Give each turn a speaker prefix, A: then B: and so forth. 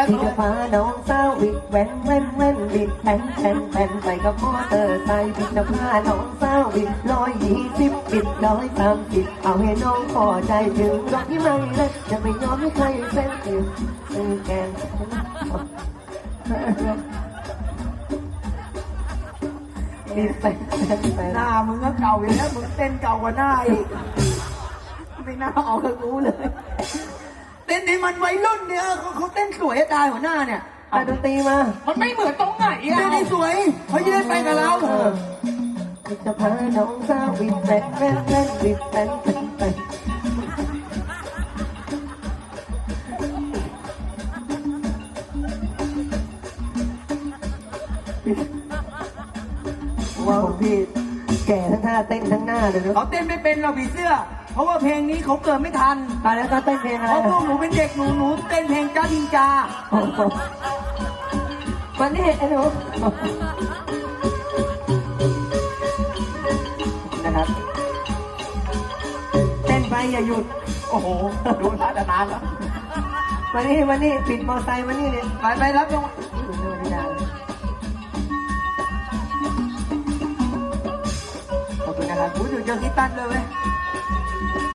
A: ป๊บ
B: ที่
A: นึ
B: จะพาน้องสาววิดแว้นแว้นแว้นวิดแผ่นแผ่นแผ่นไปกับมอเตอร์ไซค์ที่จะพาน้องสาววิดร้อยยี่สิบวิดร้อยสามสิบเอาให้น้องพอใจถึงรถที่ไม่เลยจะไม่ยอมให้ใครเส้นติวซึ่งแกนรีบไปไป
A: หน้ามึงก็เก่าอยู่แล้วมึงเต้นเก่ากว่าหน้าอีกไม่น่าออกกับกูเลยเต้นให้มันวัยรุ่นเนี่ยเขา สวยจะตายหัวหน้าเนี่ย
B: แต่ดนตรีมา
A: มันไม่เหมือนตรงไหนอะเต้นได้สวยเขาจะได้ไปกับเรา
B: เออจะพาน้องสาววิดแว้นแว้นแว้นวิดแว้นแว้นไปว้าวพี่แก่ทั้งท่าเต้นทั้งหน้าเลยนะ
A: เขาเต้นไม่เป็นเราผีเสื้อ เพราะว่าเพลงนี้เขาเกิดไม่ทัน
B: ตายแล้วก็เต้นเพลงอะไร
A: เพราะพวกหนูเป็นเด็กหนูหนูเต้นเพลงจ้าทิงจา
B: โอ้โหมานี่ไอ้หนูนะครับ
A: เต้นไปอย่าหยุด โอ้โหดูท่าจะนานแล้ว
B: มานี่มานี่ปิดมอไซค์มานี่เนี่ย
A: ไปไปรับรางวัล yo quitarlo, ¿ves?